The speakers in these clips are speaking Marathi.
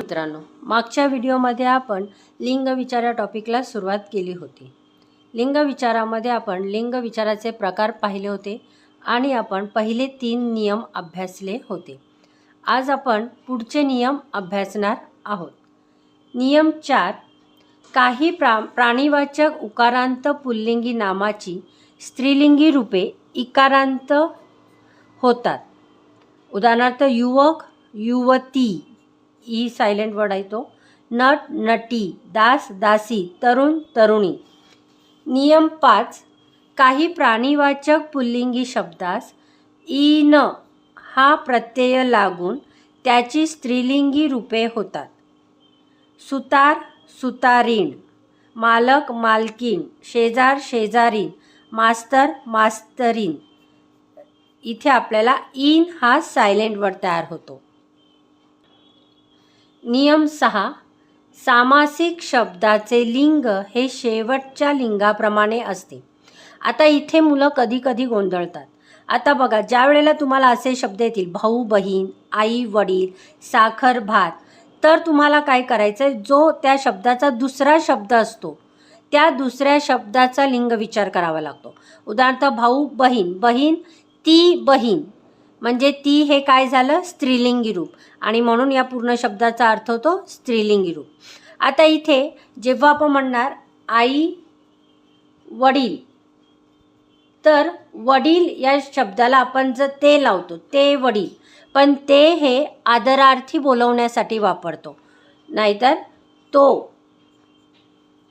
मित्रांनो मागच्या व्हिडिओमध्ये आपण लिंग विचार या टॉपिकला सुरुवात केली होती. लिंग विचारामध्ये आपण लिंग विचाराचे प्रकार पाहिले होते आणि आपण पहिले तीन नियम अभ्यासले होते. आज आपण पुढचे नियम अभ्यासणार आहोत. नियम चार काही प्रा प्राणीवाचक उकारांत पुल्लिंगी नामाची स्त्रीलिंगी रूपे इकारांत होतात. उदाहरणार्थ युवक युवती ई सायलेंट वर्ड आहे तो. नट नटी दास दासी तरुण तरुणी. नियम पाच काही प्राणीवाचक पुल्लिंगी शब्दास ईन हा प्रत्यय लागून त्याची स्त्रीलिंगी रूपे होतात. सुतार सुतारीण मालक मालकीण शेजार शेजारीण मास्तर मास्तरीण. इथे आपल्याला इन हा सायलेंट वर्ड तयार होतो. नियम सहा. सामासिक शब्दाचे लिंग हे शेवटच्या लिंगाप्रमाणे असते. आता इथे मुलं कधी कधी गोंधळतात. आता बघा ज्या वेळेला तुम्हाला असे शब्द येतील भाऊ बहीण आई वडील साखर भात तर तुम्हाला काय करायचं आहे जो त्या शब्दाचा दुसरा शब्द असतो त्या दुसऱ्या शब्दाचा लिंग विचार करावा लागतो. उदाहरणार्थ भाऊ बहीण. बहीण ती बहीण. म्हणजे ती हे काय झालं? स्त्रीलिंगी रूप. आणि म्हणून या पूर्ण शब्दाचा अर्थ होतो स्त्रीलिंगी रूप. आता इथे जेव्हा आपण म्हणणार आई वडील तर वडील या शब्दाला आपण जर ते लावतो ते वडील पण ते हे आदरार्थी बोलवण्यासाठी वापरतो. नाहीतर तो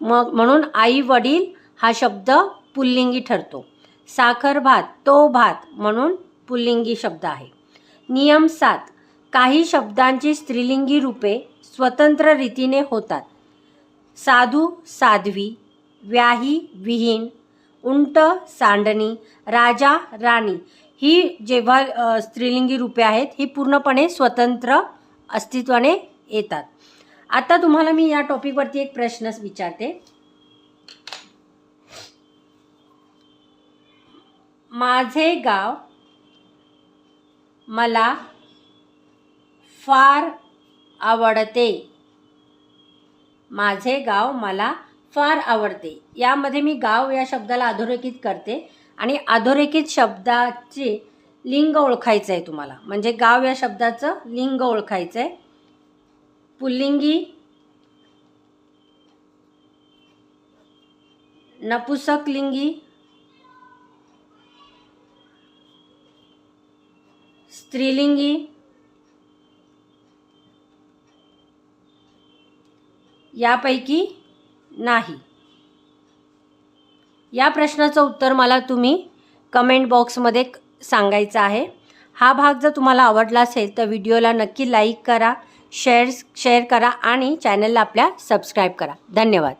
मग म्हणून आई वडील हा शब्द पुल्लिंगी ठरतो. साखर भात तो भात म्हणून पुल्लिंगी शब्द आहे. नियम सात. काही शब्दांची स्त्रीलिंगी रूपे स्वतंत्र रीतीने होतात. साधू साध्वी व्याही विहीन उंट सांडणी राजा राणी ही जेव्हा स्त्रीलिंगी रूपे आहेत ही पूर्णपणे स्वतंत्र अस्तित्वाने येतात. आता तुम्हाला मी या टॉपिकवरती एक प्रश्न विचारते. माझे गाव मला फार आवडते. माझे गाव मला फार आवडते. यामध्ये मी गाव या शब्दाला अधोरेखित करते आणि अधोरेखित शब्दाचे लिंग ओळखायचं आहे तुम्हाला. म्हणजे गाव या शब्दाचं लिंग ओळखायचं आहे पुल्लिंगी नपुसकलिंगी स्त्रीलिंगी. यापैकी नाही. या प्रश्नाचं उत्तर मला तुम्ही कमेंट बॉक्समध्ये सांगायचं आहे. हा भाग जर तुम्हाला आवडला असेल तर व्हिडिओला नक्की लाईक करा शेअर शेअर करा आणि चॅनलला आपल्या सबस्क्राईब करा. धन्यवाद.